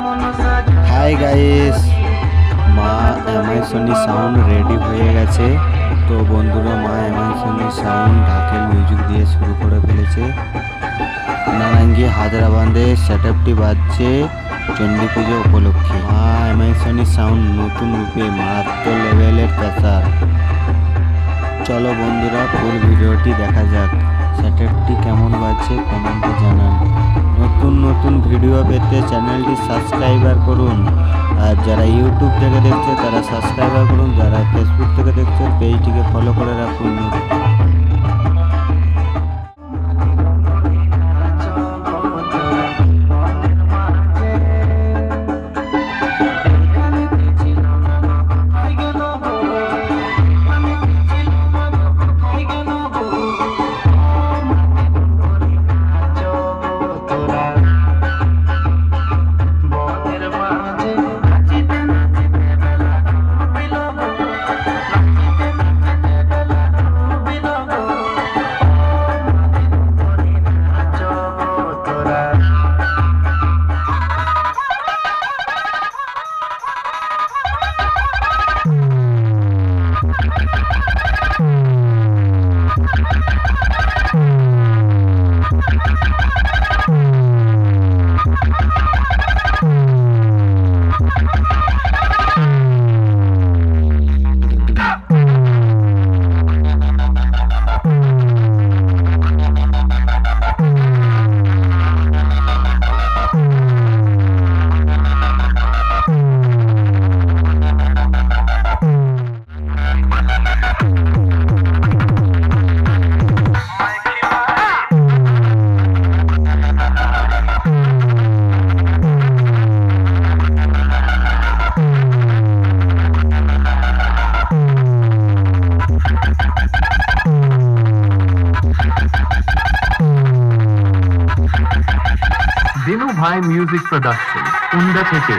Hi guys Maa MI Sony sound ready হয়ে গেছে। তো বন্ধুরা, মা এমআই সোনি সাউন্ড ঢাকের মিউজিক দিয়ে শুরু করে ফেলেছে। নারাঙ্গি হায়দ্রাবাদে সেট আপটি বাজছে চণ্ডী পুজো উপলক্ষে। মা এমআই সোনি সাউন্ড নতুন রূপে মারাত্মক লেভেলের পেশার চলো বন্ধুরা ফুল ভিডিওটি দেখা যাক। সেটআপটি কেমন বাজছে কমেন্টে জানান। নতুন নতুন ভিডিও পেতে চ্যানেলটি সাবস্ক্রাইবার করুন। আর যারা ইউটিউব থেকে দেখছে, তারা সাবস্ক্রাইবার করুন। যারা ফেসবুক থেকে দেখছে, পেজটিকে ফলো করে রাখুন। দিনু ভাই মিউজিক প্রোডাকশন কুন্ডা থেকে।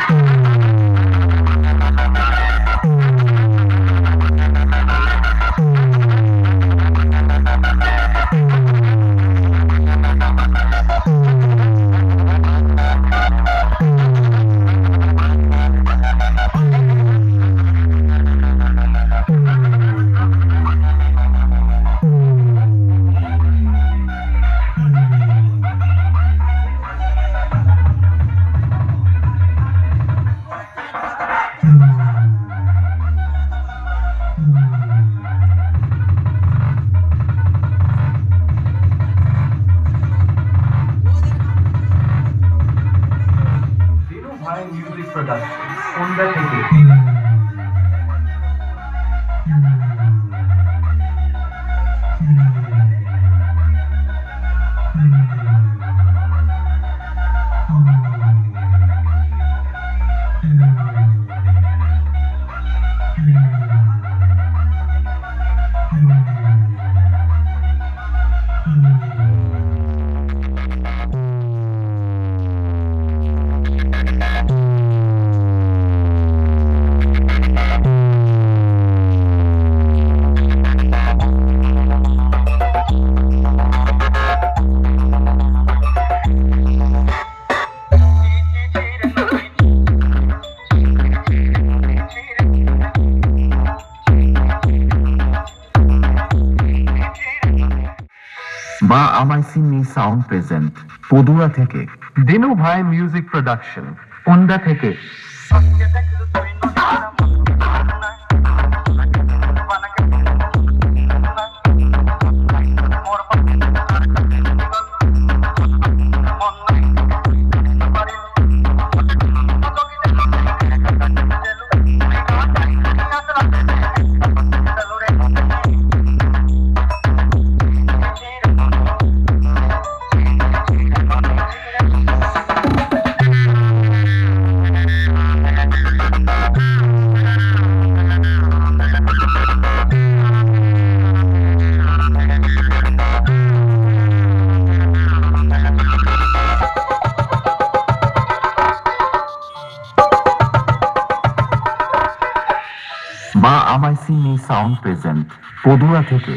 দিনু ভাই মিউজিক প্রোডাকশন কুন্ডা থেকে সিন্নি সাউন্ড প্রেজেন্ট পদুয়া থেকে। দিনু ভাই মিউজিক প্রোডাকশন কুন্ডা থেকে। আমায় সিনি সাউন্ড প্রেজেন্ট পদুয়া থেকে।